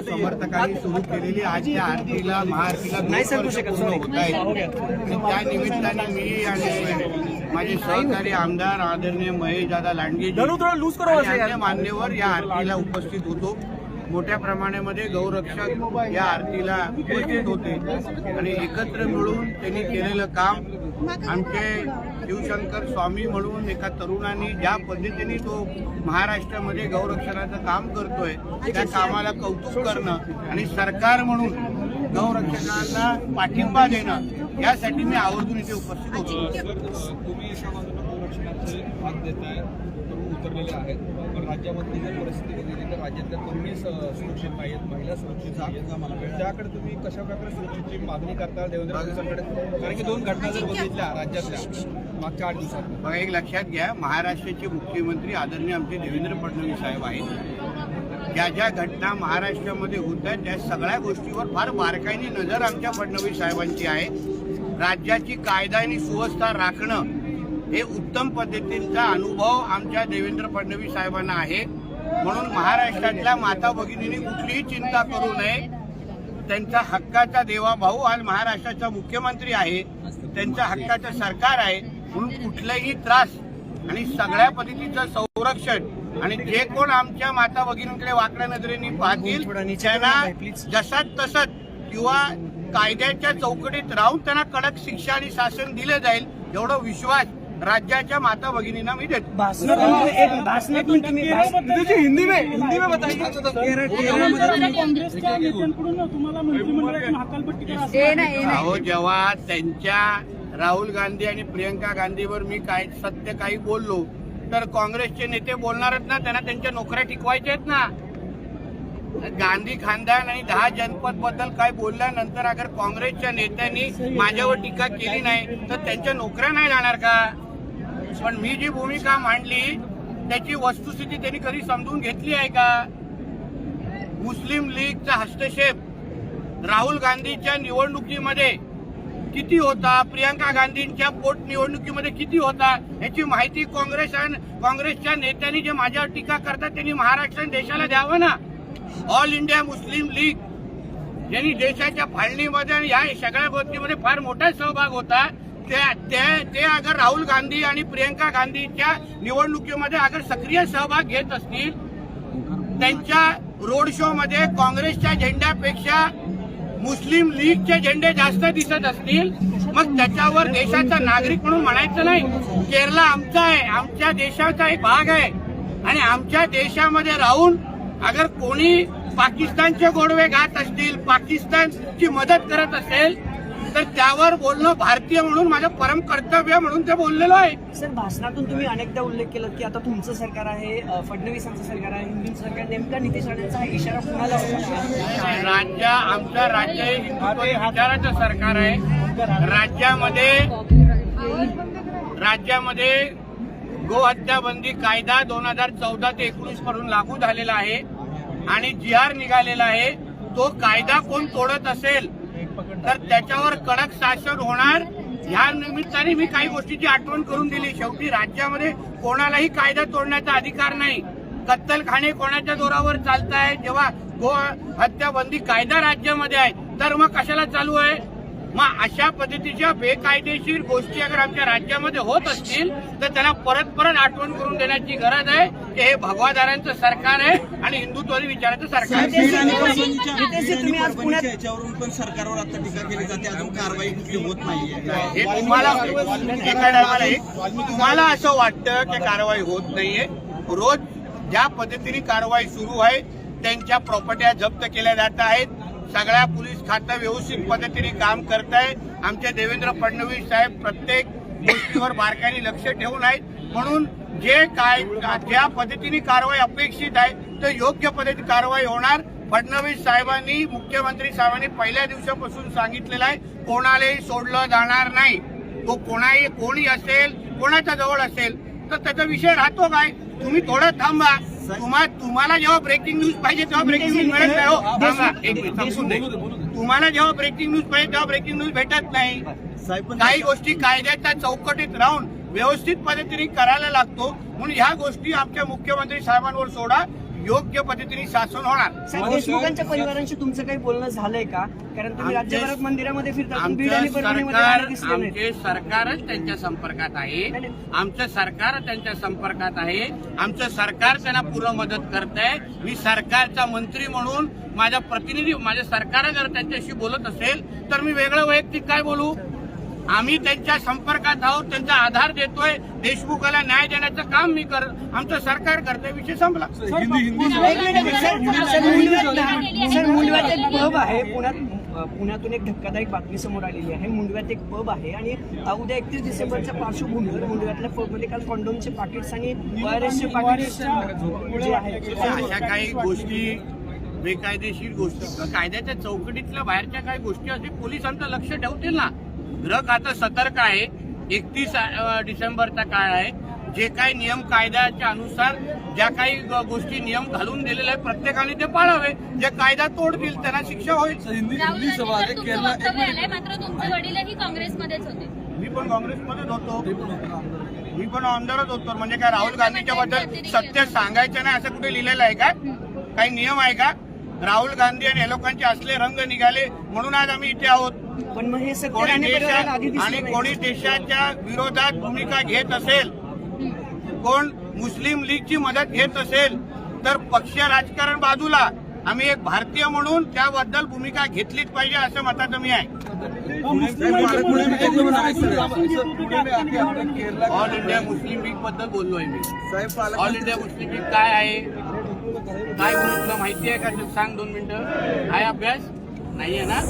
समर्थकांनी सुरू केलेली आजच्या आरतीला महाआरतीला होत आहेत आणि त्या निमित्ताने मी आणि माझे सहकारी आमदार आदरणीय महेश दादा लांडगे मान्यवर या आरतीला उपस्थित होतो. मोठ्या प्रमाणामध्ये गौरक्षक या आरतीला उपस्थित होते. आणि एकत्र मिळून त्यांनी केलेलं काम आमचे शिवशंकर स्वामी म्हणून एका तरुणांनी ज्या पद्धतीने तो महाराष्ट्रामध्ये गौरक्षणाचं काम करतोय त्या कामाला कौतुक करणं आणि सरकार म्हणून गौरक्षणाला पाठिंबा देणं यासाठी मी आवर्जून इथे उपस्थित होतो. तुम्ही एका बाजूला संरक्षणाचे भाग देताय तरुण उतरलेले आहेत. पण राज्यामधली जर परिस्थिती बघितली तर राज्यातल्या तरुणी सुरक्षित नाहीत महिला सुरक्षित नाहीत त्याकडे तुम्ही कशा प्रकारे सुरक्षेची मागणी करता देवेंद्र फडणवीसांकडे? कारण की दोन घटना जर बघितल्या राज्यातल्या मागच्या आठ दिवसात. बघा एक लक्षात घ्या महाराष्ट्राचे मुख्यमंत्री आदरणीय आमचे देवेंद्र फडणवीस साहेब आहेत. ज्या ज्या घटना महाराष्ट्रामध्ये होत आहेत त्या सगळ्या गोष्टीवर फार बारकाईने नजर आमच्या फडणवीस साहेबांची आहे. राज्याची कायदा आणि सुव्यवस्था राखणं हे उत्तम पद्धतीचा अनुभव आमच्या देवेंद्र फडणवीस साहेबांना आहे. म्हणून महाराष्ट्रातल्या माता भगिनींनी कुठलीही चिंता करू नये. त्यांचा हक्काचा देवा भाऊ आज महाराष्ट्राचा मुख्यमंत्री आहे. त्यांच्या हक्काचं सरकार आहे. म्हणून कुठलाही त्रास आणि सगळ्या पद्धतीचं संरक्षण आणि जे कोण आमच्या माता भगिनींकडे वाकड्या नजरेने पाहतील त्यांना जसाच तसंच किंवा कायद्याच्या चौकटीत राहून त्यांना कडक शिक्षा आणि शासन दिले जाईल एवढा विश्वास राज्याच्या माता भगिनींना मी देतो. हिंदी में हिंदी में बताइए. जेव्हा त्यांच्या राहुल गांधी आणि प्रियंका गांधीवर मी काय सत्य काही बोललो तर काँग्रेसचे नेते बोलणारच ना त्यांना त्यांच्या नोकऱ्या टिकवायच्या आहेत ना. गांधी खानदान आणि दहा जनपदबद्दल काय बोलल्यानंतर अगर काँग्रेसच्या नेत्यांनी माझ्यावर टीका केली नाही तर त्यांच्या नोकऱ्या नाही जाणार का? पण मी जी भूमिका मांडली त्याची वस्तुस्थिती त्यांनी कधी समजून घेतली आहे का? मुस्लिम लीगचा हस्तक्षेप राहुल गांधीच्या निवडणुकीमध्ये किती होता? प्रियंका गांधींच्या पोट निवडणुकीमध्ये किती होता? याची माहिती काँग्रेस आणि काँग्रेसच्या नेत्यांनी जे माझ्यावर टीका करतात त्यांनी महाराष्ट्र आणि देशाला द्यावं ना? ऑल इंडिया मुस्लिम लीग यांनी देशाच्या फाळणीमध्ये आणि या सगळ्या गोष्टीमध्ये फार मोठा सहभाग होता. ते- ते ते अगर राहुल गांधी आणि प्रियंका गांधीच्या निवडणुकीमध्ये अगर सक्रिय सहभाग घेत असतील त्यांच्या रोड शो मध्ये काँग्रेसच्या झेंड्यापेक्षा मुस्लिम लीगचे झेंडे जास्त दिसत असतील मग त्याच्यावर देशाचा नागरिक म्हणून म्हणायचं नाही. केरला आमचा आहे आमच्या देशाचा एक भाग आहे. आणि आमच्या देशामध्ये राहून अगर कोणी पाकिस्तानचे गोडवे घात असतील पाकिस्तानची मदत करत असेल तर त्यावर बोलणं भारतीय म्हणून माझं परम कर्तव्य म्हणून ते बोललेलो आहे. सर भाषणातून तुम्ही अनेकदा उल्लेख केला की आता तुमचं सरकार आहे फडणवीसांचं सरकार आहे हिंदूंचं सरकार नेमका नितेश राणेंचा हा इशारा कुणाला राज्य आमचं राज्य हे हिंदुत्व विचाराचं सरकार आहे. राज्यामध्ये राज्यामध्ये गोहत्या बंदी कायदा दोन हजार चौदा ते एकोणीसपासून लागू झालेला आहे आणि जी आर निघालेला आहे. तो कायदा कोण तोडत असेल तर त्याच्यावर कडक शासन होणार. ह्या निमित्ताने मी काही गोष्टीची आठवण करून दिली. शेवटी राज्यामध्ये कोणालाही कायदा तोडण्याचा अधिकार नाही. कत्तलखाने कोणाच्या जोरावर चालत आहे जेव्हा गो हत्या बंदी कायदा राज्यामध्ये आहे तर मग कशाला चालू आहे? मग अशा पद्धतीच्या बेकायदेशीर गोष्टी अगर आमच्या राज्यामध्ये होत असतील तर त्यांना परत परत आठवण करून देण्याची गरज आहे की हे भगवादारांचं सरकार आहे आणि हिंदुत्वादी विचाराचं सरकार आहे. नितेशजी, तुम्ही आज पुण्यात याच्यावरून पण सरकारवर आता टीका केली जाते. अजून कारवाई कुठली होत नाहीये. हे तुम्हाला तुम्हाला असं वाटतं की कारवाई होत नाहीये. रोज ज्या पद्धतीने कारवाई सुरू आहे त्यांच्या प्रॉपर्ट्या जप्त केल्या जात आहेत. सगळ्या पोलीस खातं व्यवस्थित पद्धतीने काम करत आहे आमचे देवेंद्र फडणवीस साहेब प्रत्येक गोष्टीवर बारकाईने लक्ष ठेवून आहेत. म्हणून जे काय ज्या पद्धतीने कारवाई अपेक्षित आहे तर योग्य पद्धती कारवाई होणार. फडणवीस साहेबांनी मुख्यमंत्री साहेबांनी पहिल्या दिवसापासून सांगितलेलं आहे कोणालाही सोडलं जाणार नाही. तो कोणाही कोणी असेल कोणाच्या जवळ असेल तर त्याचा विषय राहतो काय? तुम्ही थोडं थांबा. तुम्हाला जेव्हा ब्रेकिंग न्यूज पाहिजे तेव्हा ब्रेकिंग न्यूज मिळत नाही हो. एक मिनिट. तुम्हाला जेव्हा ब्रेकिंग न्यूज पाहिजे तेव्हा ब्रेकिंग न्यूज भेटत नाही. काही गोष्टी कायद्याच्या चौकटीत राहून व्यवस्थित पद्धतीने करायला लागतो. म्हणून ह्या गोष्टी आमच्या मुख्यमंत्री साहेबांवर सोडा. योग्य पद्धतीने शासन होणार. देशमुखांच्या परिवारांशी तुमचं काही बोलणं झालंय का? कारण तुम्ही आमचे- राज्यभरात मंदिरामध्ये फिरता आमचं सरकारच त्यांच्या संपर्कात आहे. आमचं सरकार त्यांच्या संपर्कात आहे. आमचं सरकार त्यांना पूर्ण मदत करत आहे मी सरकारचा मंत्री म्हणून माझा प्रतिनिधी माझ्या सरकार जर त्यांच्याशी बोलत असेल तर मी वेगळं वैयक्तिक काय बोलू? आम्ही त्यांच्या संपर्कात आहोत त्यांचा आधार देतोय. देशमुखाला न्याय देण्याचं काम मी कर आमचं सरकार करतोय विषय संपला. एक मिनिट, सर, सर, मुंडव्यात- सर मुंडव्यात एक पब आहे पुण्यात अ, पुण्यातून एक धक्कादायक बातमी समोर आलेली आहे. मुंडव्यात एक पब आहे आणि उद्या एकतीस डिसेंबरच्या पार्श्वभूमीवर मुंडव्यातल्या पबमध्ये काल कॉन्डोमचे पाकिट्स आणि वायरसचे पाकिट्स जे आहेत. अशा काही गोष्टी बेकायदेशीर गोष्टी. कायद्याच्या चौकटीतल्या बाहेरच्या काही गोष्टी असतील पोलिसांचं लक्ष ठेवतील ना? ग्रह आता सतर्क आहे. एकतीस डिसेंबरचा काळ आहे. जे काही नियम कायद्याच्या अनुसार ज्या काही गोष्टी नियम घालून दिलेले आहे प्रत्येकाने ते पाळावे. जे कायदा तोडतील त्यांना शिक्षा होईल. वक्तव्य आलंय मात्र तुमचे वडीलही काँग्रेसमध्येच होते. मी पण काँग्रेसमध्येच होतो. मी पण आमदारच होतो. म्हणजे काय राहुल गांधीच्या बद्दल सत्य सांगायचं नाही असं कुठे लिहिलेलं आहे का? काही नियम आहे का? राहुल गांधी आणि या लोकांचे असले रंग निघाले म्हणून आज आम्ही इथे आहोत. पण मग हे आणि कोणी देशाच्या विरोधात भूमिका घेत असेल कोण मुस्लिम लीगची मदत घेत असेल तर पक्ष राजकारण बाजूला आम्ही एक भारतीय म्हणून त्याबद्दल भूमिका घेतलीच पाहिजे असं मताचं मी आहे. ऑल इंडिया मुस्लिम लीगबद्दल बोललोय मी. ऑल इंडिया मुस्लिम लीग काय आहे? काय माहिती आहे का? सांग दोन मिनिटं. आहे अभ्यास? नाहीये ना